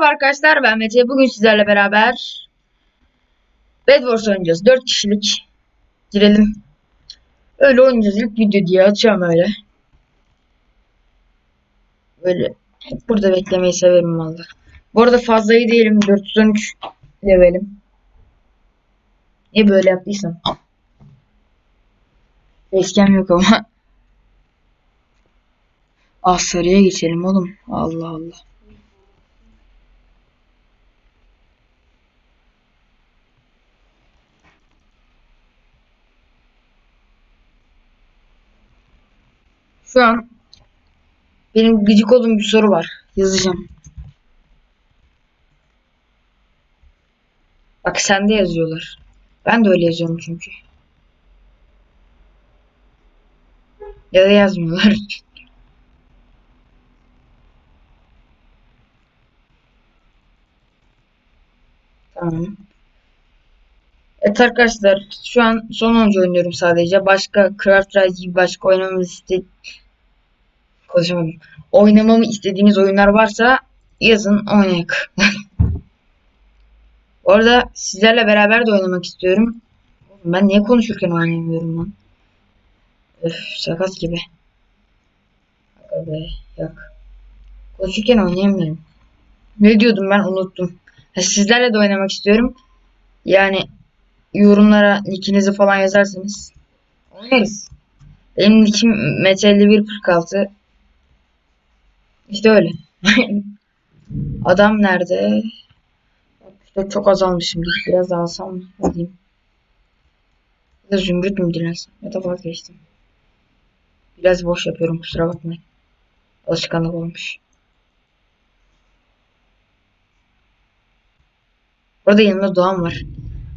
Merhaba arkadaşlar ben Mete. Bugün sizlerle beraber Bed Wars oynayacağız. 4 kişilik. Girelim. Öyle oynayacağız. İlk video diye açacağım öyle. Böyle hep burada beklemeyi severim valla. Bu arada fazla iyi değilim. 413 levelim. Niye böyle yaptıysam. Facecam yok ama. Ah sarıya geçelim oğlum. Allah Allah. Şu an benim gıcık olduğum bir soru var. Yazacağım. Bak sende yazıyorlar. Ben de öyle yazıyorum çünkü. Ya da yazmıyorlar. Tamam. Evet arkadaşlar şu an son oyuncu oynuyorum sadece. Başka Craft Rise gibi başka oynamamı iste konuşamadım. Oynamamı istediğiniz oyunlar varsa yazın oynayak. Orada sizlerle beraber de oynamak istiyorum. Ben niye konuşurken oynayamıyorum lan? Öf sakat gibi. Aga yak. Konuşurken oynayamıyorum. Ne diyordum ben unuttum. Sizlerle de oynamak istiyorum. Yani yorumlara nickinizi falan yazarsanız oynarız. Benim nickim Mete 5146. İşte öyle. Adam nerede? İşte çok azalmışım. Biraz daha alsam mı? Diyeyim? Ya da zümrüt mü dilensem? Ya da vazgeçtim. Biraz boş yapıyorum kusura bakmayın. Alışkanlık olmuş. Burada yanımda Doğan var.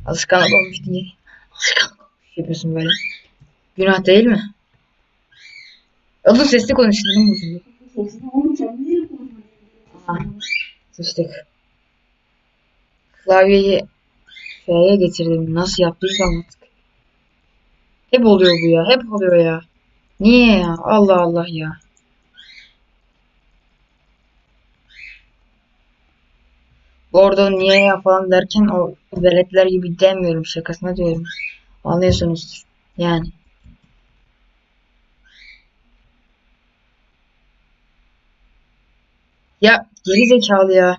Alışkanlık olmuş diye. Alışkanlık olmuş yapıyorsun böyle. Günah değil mi? Oğlum sesli konuşalım bozuldu. Aha, sıçtık. Klavyeyi F'ye getirdim. Nasıl yaptıysam artık. Hep oluyor bu ya. Hep oluyor ya. Niye ya? Allah Allah ya. Bu arada niye ya falan derken o veletler gibi demiyorum şakasına diyorum. Anlıyorsunuzdur. Yani. Ya geri zekalı ya.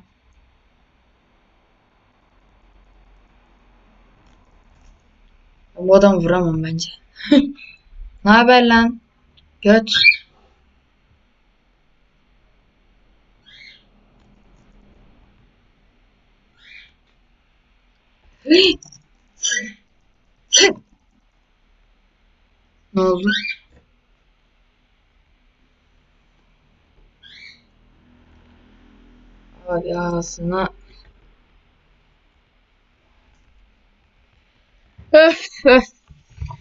Bu adamı vuramam bence. ne haber lan? Göt. Ne oldu? Abi ağzına. Öf öf.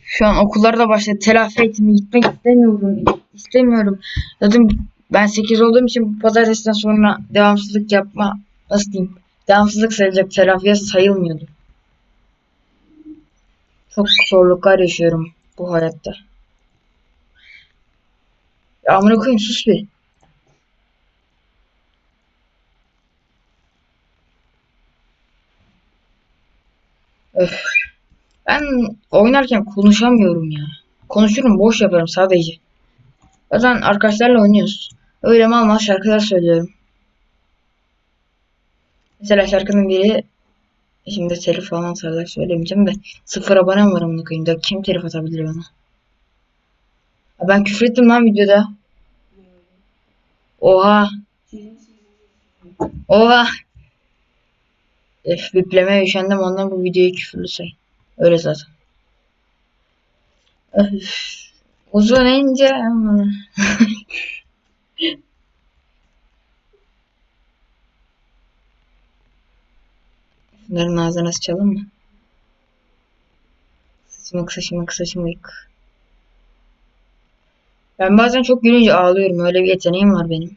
Şu an okullar da başladı. Telafi eğitimi gitmek istemiyorum. İstemiyorum. Zaten ben 8 olduğum için bu pazartesiden sonra devamsızlık yapma nasıl diyeyim? Devamsızlık sayılacak. Telafiye sayılmıyordu. Çok zorluklar yaşıyorum bu hayatta. Ya amına koyayım sus bir. Öf. Ben oynarken konuşamıyorum ya. Konuşurum boş yaparım sadece. Zaten arkadaşlarla oynuyoruz. Öyle mal mal şarkılar söylüyorum. Mesela şarkının biri şimdi telif falan atarlar söylemeyeceğim de sıfır abonem var amına koyayım kim telif atabilir bana? Ha, ben küfür ettim lan videoda. Oha. Oha. Öf, biplemeye üşendim ondan bu videoyu küfürlü say. Öyle zaten. Öf. Uzun ince. Bunların ağzına sıçalım mı? Saçımık saçımık saçımık. Ben bazen çok gülünce ağlıyorum. Öyle bir yeteneğim var benim.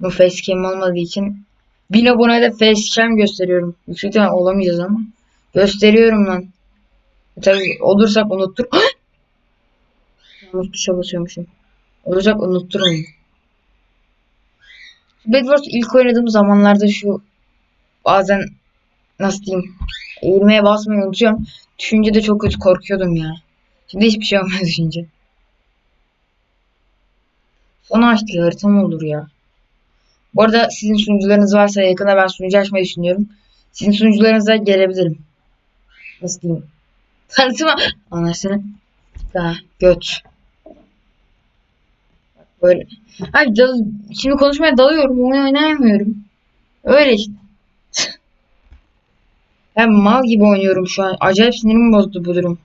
Bu facecam olmadığı için 1000 abonede facecam gösteriyorum. Yüksek ihtimal olamayacağız ama. Gösteriyorum lan. Tabii olursak unuttur. Yanlış tuşa basıyormuşum. Olursak unutturum. Bedwars ilk oynadığım zamanlarda şu bazen nasıl diyeyim eğilmeye basmayı unutuyorum. Düşünce de çok kötü korkuyordum ya. Şimdi hiçbir şey olmaz düşünce. Sonra açtığı harita mı olur ya? Bu arada sizin sunucularınız varsa yakında ben sunucu açmayı düşünüyorum. Sizin sunucularınıza gelebilirim. Nasıl diyeyim? Tanıtıma anlarsana. Daha göt. Böyle. Abi dal şimdi konuşmaya dalıyorum. Oyun oynayamıyorum. Öyle işte. Ben mal gibi oynuyorum şu an. Acayip sinirimi bozdu bu durum.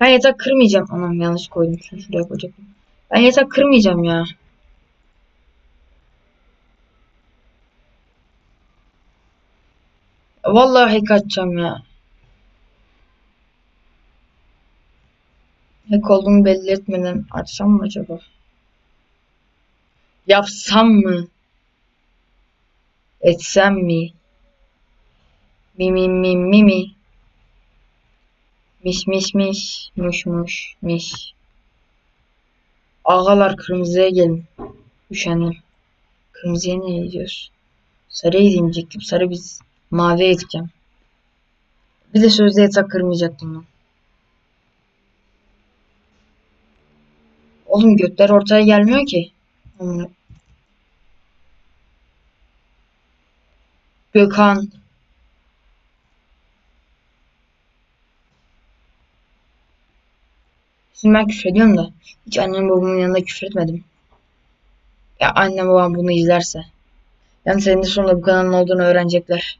Ben yatak kırmayacağım. Anam yanlış koydum. Şunu şuraya koyacaktım. Ben yatak kırmayacağım ya. Vallahi hack atacağım ya. Hack olduğumu belli etmeden açsam mı acaba? Yapsam mı? Etsem mi? Mi mi mi mi mi? Miş miş miş. Muş muş miş. Ağalar kırmızıya gelin. Üşendim. Kırmızıya ne gidiyoruz? Sarıya gideyim. Sarı biz maviye gideceğim. Bir de sözde yatak kırmayacaktım ben. Oğlum götler ortaya gelmiyor ki. Gökhan. Şimdi ben küfür ediyorum da hiç annem babamın yanında küfür etmedim. Ya annem babam bunu izlerse. Yani senin de sonunda bu kanalın olduğunu öğrenecekler.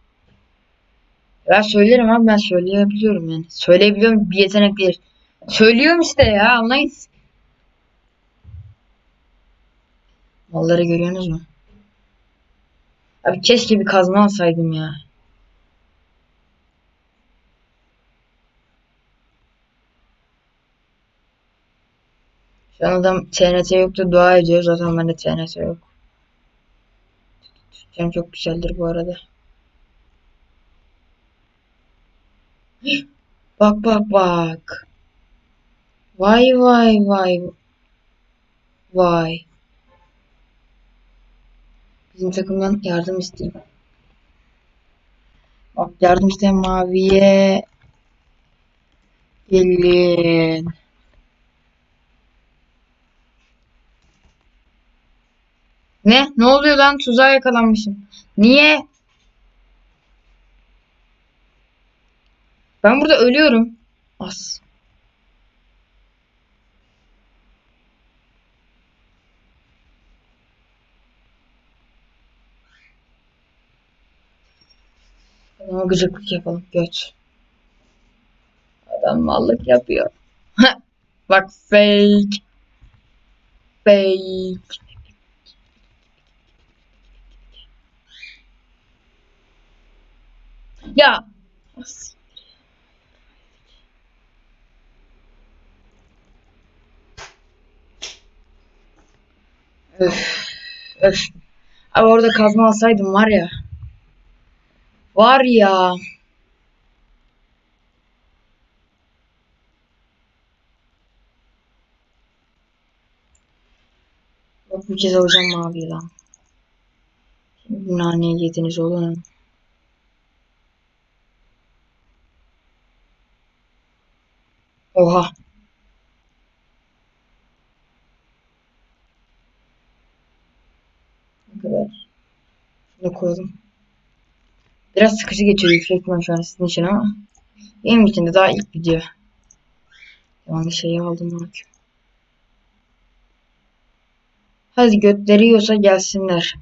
Ben söylerim abi ben söyleyebiliyorum yani. Söyleyebiliyorum bir yetenek değil. Söylüyorum işte ya anlayın. Malları görüyorsunuz mu? Abi keşke bir kazma alsaydım ya. Adam TNT yoktu dua ediyor. Zaten bende TNT yok. Türkçem çok güzeldir bu arada. Bak bak bak. Vay vay vay. Vay. Bizim takımdan yardım isteyeyim. Bak yardım isteyen maviye gelin. Ne? Ne oluyor lan? Tuzağa yakalanmışım. Niye? Ben burada ölüyorum. As. Adama gıcıklık yapalım. Göç. Adam mallık yapıyor. Bak fake. Fake. Ya. Öf. Öf. Abi orada kazma alsaydım var ya. Var ya. Bak bir kez alacağım mavi lan. Şimdi bu naneyi yediniz oğlum. Oha. Ne kadar? Şunu koyalım. Biraz sıkıcı geçiyor yüksek ihtimal şu an sizin için ama benim için de daha ilk video. Yanlış şeyi aldım bak. Hadi götleri yiyorsa gelsinler.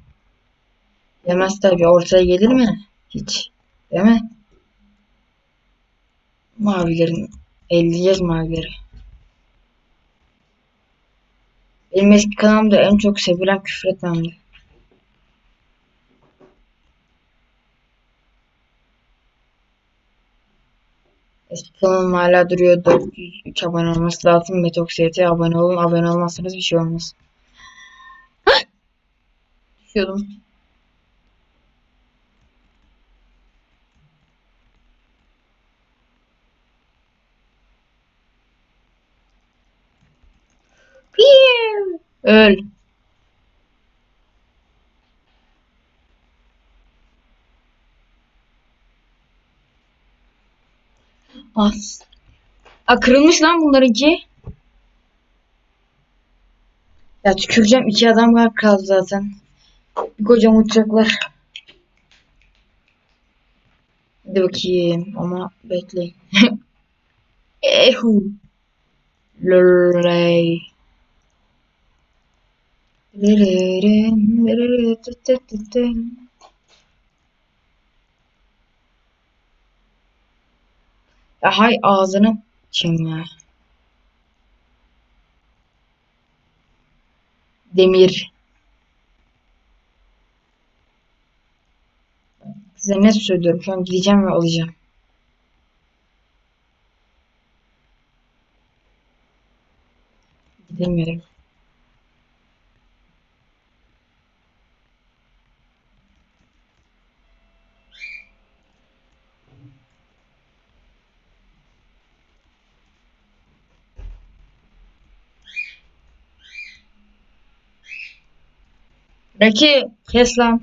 Yemez tabi ortaya gelir mi? Hiç. Değil mi? Mavilerin. Elleyeceğiz mavileri. Benim eski kanalımda en çok sevilen küfür etmemdi. Eski kanalım hala duruyor. 403 abone olması lazım. Metoksiyete abone olun. Abone olmazsanız bir şey olmaz. Düşüyordum. Öl. As. A kırılmış lan bunlarınki. Ya tüküreceğim iki adam var kaldı zaten. Kocam uçacaklar. Hadi bakayım ama bekleyin. Ehu. Lolay. Ya hay ağzını çim ya. Demir. Size ne söylüyorum? Şu an gideceğim ve alacağım. Gidemiyorum. Raki kes lan.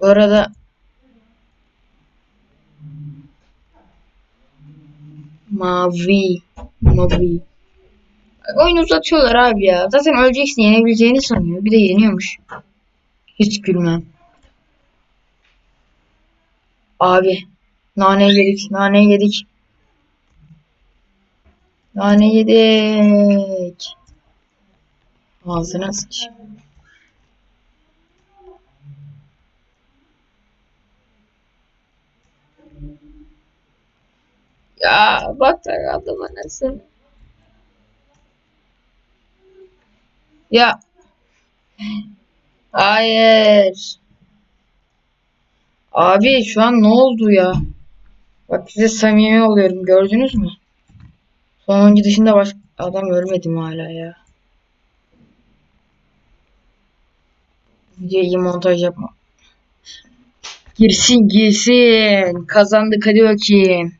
Bu arada mavi mavi. Oyunu uzatıyorlar abi ya. Zaten öleceksin yenebileceğini sanıyor. Bir de yeniyormuş. Hiç gülmem. Abi. Nane yedik. Nane yedik. Nane yedik. Ağzına sıç. Ya bak da adama nasıl. Ya. Hayır. Abi şu an ne oldu ya? Bak size samimi oluyorum gördünüz mü? Sonuncu dışında başka adam ölmedim hala ya. Videoyu iyi montaj yapma. Girsin girsin. Kazandık hadi bakayım.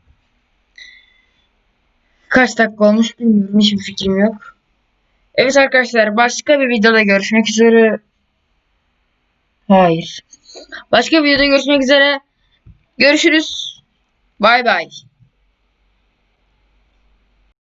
Kaç dakika olmuş bilmiyorum. Hiçbir fikrim yok. Evet arkadaşlar başka bir videoda görüşmek üzere. Hayır. Başka bir videoda görüşmek üzere. Görüşürüz. Bay bay.